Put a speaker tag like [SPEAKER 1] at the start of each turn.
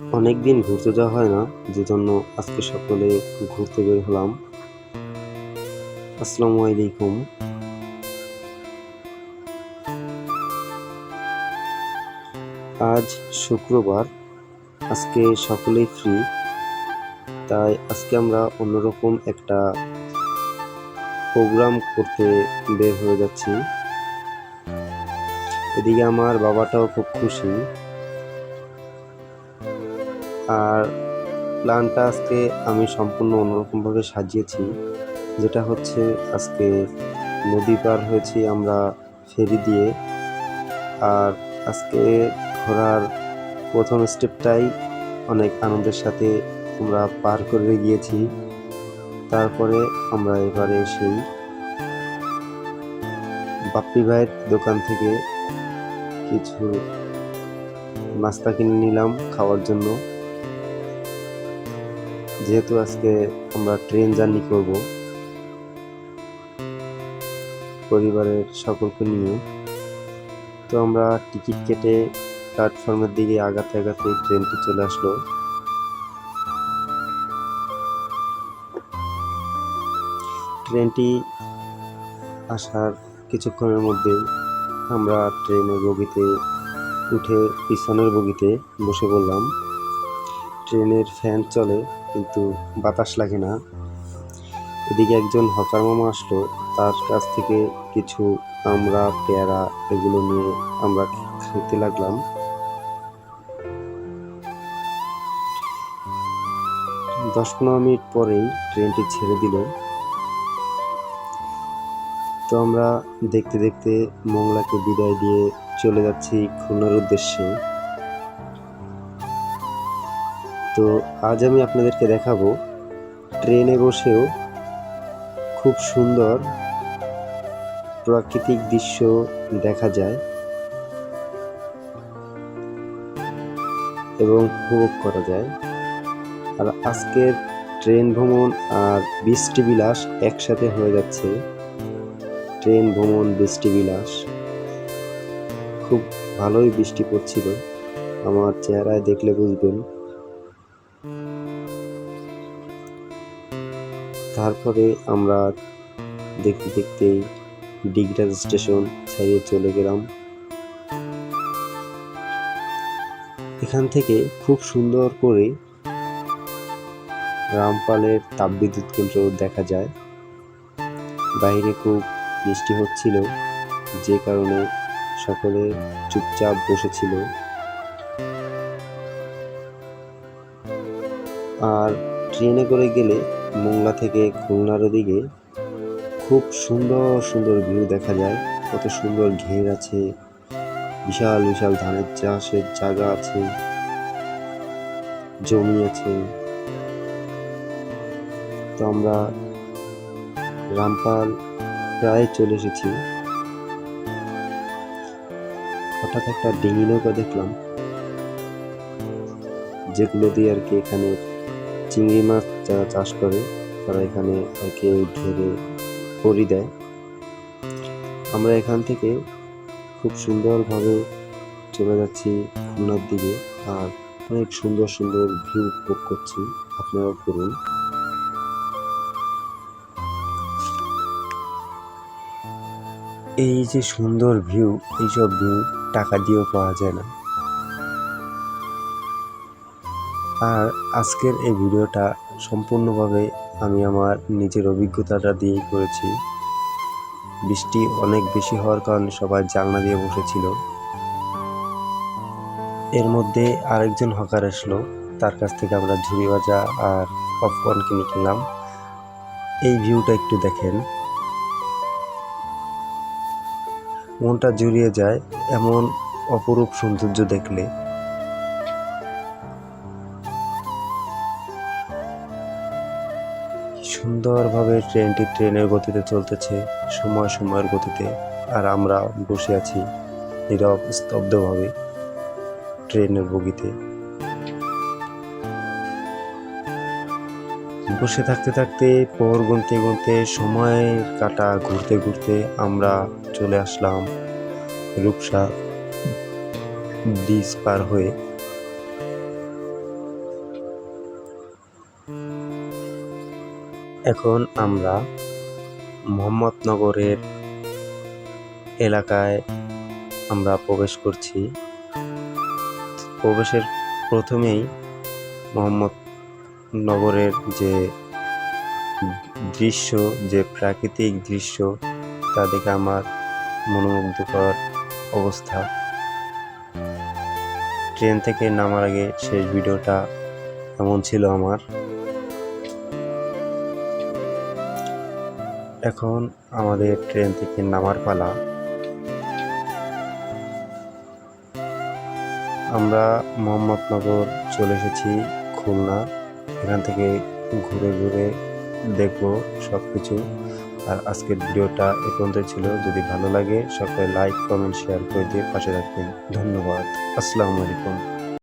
[SPEAKER 1] অনেক দিন ঘুরতে যাওয়া হয় না যে জন্য আজকে সকলে ঘুরতে বের হলাম। আসসালামু আলাইকুম। আজ শুক্রবার, আজকে সকলেই ফ্রি তাই আজকে আমরা অন্যরকম একটা প্রোগ্রাম করতে বের হয়ে যাচ্ছি। এদিকে আমার বাবাটাও খুব খুশি। আর প্ল্যানটা আজকে আমি সম্পূর্ণ অন্যরকমভাবে সাজিয়েছি। যেটা হচ্ছে আজকে নদী পার হয়েছি আমরা ফেরি দিয়ে। আর আজকে ঘোরার প্রথম স্টেপটাই অনেক আনন্দের সাথে আমরা পার করে গিয়েছি। তারপরে আমরা এবারে সেই বাপ্পি ভাইয়ের দোকান থেকে কিছু নাস্তা কিনে নিলাম খাওয়ার জন্য। যেহেতু আজকে আমরা ট্রেন জার্নি করব, পরিবারের সকলকে নিয়ে, তো আমরা টিকিট কেটে প্ল্যাটফর্মের দিকে আগাতে আগাতে ট্রেনটি চলে আসলো। ট্রেনটি আসার কিছুক্ষণের মধ্যে আমরা ট্রেনের বগিতে উঠে পিছনের বগিতে বসে পড়লাম। ট্রেনের ফ্যান চলে। কিন্তু বাতাস লাগে না। এদিকে একজন হকার মামা আসলো। তার কাছ থেকে কিছু আমরা, পেয়ারা এগুলো নিয়ে আমরা খেতে লাগলাম। দশ পনেরো মিনিট পরেই ট্রেনটি ছেড়ে দিল। তো আমরা দেখতে দেখতে মোংলাকে বিদায় দিয়ে চলে যাচ্ছি খুলনার উদ্দেশ্যে। তো আজ আমি আপনাদেরকে দেখাবো ট্রেনে বসেও খুব সুন্দর প্রাকৃতিক দৃশ্য দেখা যায় এবং উপভোগ করা যায়। আর আজকের ট্রেন ভ্রমণ আর বৃষ্টি বিলাস একসাথে হয়ে যাচ্ছে। ট্রেন ভ্রমণ বৃষ্টি বিলাস খুব ভালোই বৃষ্টি পড়ছিল। আমার চেহারায় দেখলে বুঝবেন তারপরে আমরা দেখতে দেখতে ডিগরাজ স্টেশন ছাড়িয়ে চলে গেলাম। এখান থেকে খুব সুন্দর করে রামপালের তাপবিদ্যুৎ কেন্দ্র দেখা যায়। বাইরে খুব বৃষ্টি হচ্ছিল, যে কারণে সকলে চুপচাপ বসেছিল। আর ট্রেনে করে গেলে মোংলা থেকে খুলনার দিকে খুব সুন্দর সুন্দর ভিউ দেখা যায়। কত সুন্দর ঘের আছে, বিশাল বিশাল ধানের চাষের জায়গা আছে, জমি আছে। তো আমরা রামপাল প্রায় চলে এসেছি। হঠাৎ একটা ডিঙি নৌকা দেখলাম। যেগুলো দিয়ে আর কি এখানে চিংড়ি মাছ যারা চাষ করে, তারা এখানে আর কি ওই ঘেরে পরি দেয়। আমরা এখান থেকে খুব সুন্দরভাবে চলে যাচ্ছি খুলনার দিকে আর অনেক সুন্দর সুন্দর ভিউ উপভোগ করছি। আপনারাও করুন এই যে সুন্দর ভিউ, এইসব ভিউ টাকা দিয়েও পাওয়া যায় না। আর আজকের এই ভিডিওটা সম্পূর্ণভাবে আমি আমার নিজের অভিজ্ঞতাটা দিয়েই করেছি। বৃষ্টি অনেক বেশি হওয়ার কারণে সবাই জানলা দিয়ে বসেছিল। এর মধ্যে আরেকজন হকার আসলো। তার কাছ থেকে আমরা ঝুড়ি ভাজা আর পপকর্ন কিনে খেলাম এই ভিউটা একটু দেখেন। মনটা জুড়িয়ে যায় এমন অপরূপ সৌন্দর্য দেখলে। সুন্দরভাবে ট্রেনটি ট্রেনের গতিতে চলতেছে, সময় সময়ের গতিতে, আর আমরা বসে আছি নীরব, স্তব্ধভাবে ট্রেনের বগিতে। বসে থাকতে থাকতে, পর গুনতে গুনতে সময়ের কাটা ঘুরতে ঘুরতে আমরা চলে আসলাম রূপসা ব্রিজ পার হয়ে। এখন আমরা মোহাম্মদনগরের এলাকায় আমরা প্রবেশ করছি। প্রবেশের প্রথমেই মোহাম্মদনগরের যে দৃশ্য, যে প্রাকৃতিক দৃশ্য, তা দেখে আমার মনোমুগ্ধকর অবস্থা। ট্রেন থেকে নামার আগে শেষ ভিডিওটা এমন ছিল আমার। এখন আমাদের ট্রেন থেকে নামার পালা। আমরা মোহাম্মদনগর চলে এসেছি খুলনা। এখান থেকে ঘুরে ঘুরে দেখব সব কিছু আর আজকের ভিডিওটা এ পর্যন্ত ছিল। যদি ভালো লাগে সকলে লাইক কমেন্ট শেয়ার করে দিয়ে পাশে রাখবেন ধন্যবাদ। আসসালামু আলাইকুম।